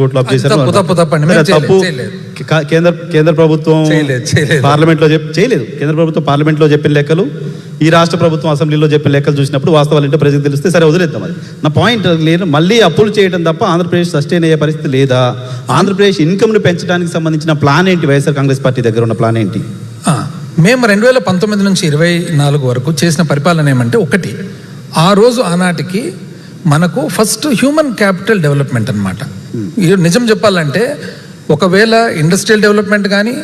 కోర్టులో అప్ చేశారు తప్పు, తప్పు, తప్పండి. తప్పు కేంద్ర కేంద్ర ప్రభుత్వం. పార్లమెంట్లో చేయలేదు. కేంద్ర ప్రభుత్వం పార్లమెంట్లో చెప్పిన లెక్కలు ఈ రాష్ట్ర ప్రభుత్వం అసెంబ్లీలో చెప్పిన లెక్కలు చూసినప్పుడు వాస్తవాలు ఏంటో ప్రజలకు తెలిస్తే సరే వదిలేద్దాం అది. నా పాయింట్ లేదు మళ్ళీ అప్పులు చేయడం తప్ప ఆంధ్రప్రదేశ్ సస్టైన్ అయ్యే పరిస్థితి లేదా? ఆంధ్రప్రదేశ్ ఇన్కమ్ను పెంచడానికి సంబంధించిన ప్లాన్ ఏంటి? వైఎస్ఆర్ కాంగ్రెస్ పార్టీ దగ్గర ఉన్న ప్లాన్ ఏంటి? మేము రెండు వేల పంతొమ్మిది నుంచి ఇరవై నాలుగు వరకు చేసిన పరిపాలన ఏమంటే ఒకటి. ఆ రోజు ఆనాటికి మనకు ఫస్ట్ హ్యూమన్ క్యాపిటల్ డెవలప్మెంట్ అనమాట నిజం చెప్పాలంటే ఒకవేళ ఇండస్ట్రియల్ డెవలప్మెంట్ కానీ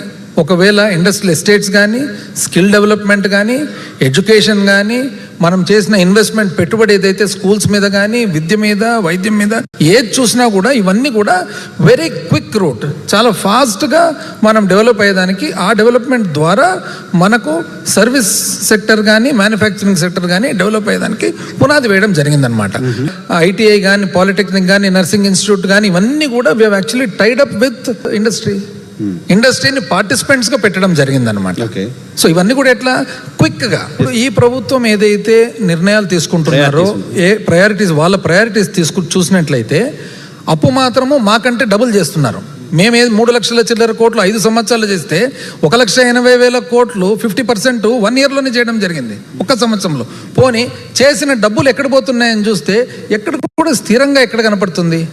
ఒకవేళ ఇండస్ట్రియల్ ఎస్టేట్స్ కానీ స్కిల్ డెవలప్మెంట్ కానీ ఎడ్యుకేషన్ కానీ మనం చేసిన ఇన్వెస్ట్మెంట్ పెట్టుబడి ఏదైతే స్కూల్స్ మీద కానీ విద్య మీద వైద్యం మీద ఏది చూసినా కూడా ఇవన్నీ కూడా వెరీ క్విక్ రూట్. చాలా ఫాస్ట్గా మనం డెవలప్ అయ్యేదానికి ఆ డెవలప్మెంట్ ద్వారా మనకు సర్వీస్ సెక్టర్ కానీ మ్యానుఫ్యాక్చరింగ్ సెక్టర్ కానీ డెవలప్ అయ్యేదానికి పునాది వేయడం జరిగిందనమాట ఐటీఐ కానీ పాలిటెక్నిక్ కానీ నర్సింగ్ ఇన్స్టిట్యూట్ కానీ ఇవన్నీ కూడా we actually tied up with industry ఇండస్ట్రీని పార్టిసిపెంట్స్గా పెట్టడం జరిగిందనమాట ఓకే. సో ఇవన్నీ కూడా ఎట్లా? క్విక్గా. ఇప్పుడు ఈ ప్రభుత్వం ఏదైతే నిర్ణయాలు తీసుకుంటున్నారో ఏ ప్రయారిటీస్ వాళ్ళ ప్రయారిటీస్ తీసుకు చూసినట్లయితే అప్పు మాత్రము మాకంటే డబుల్ చేస్తున్నారు. మేము ఏ మూడు లక్షల చిల్లర కోట్లు ఐదు సంవత్సరాలు చేస్తే ఒక లక్ష ఎనభై వేల కోట్లు ఫిఫ్టీ పర్సెంట్ వన్ ఇయర్లోనే చేయడం జరిగింది. ఒక సంవత్సరంలో. పోనీ చేసిన డబ్బులు ఎక్కడ పోతున్నాయని చూస్తే ఎక్కడ కూడా స్థిరంగా ఎక్కడ కనపడుతుంది?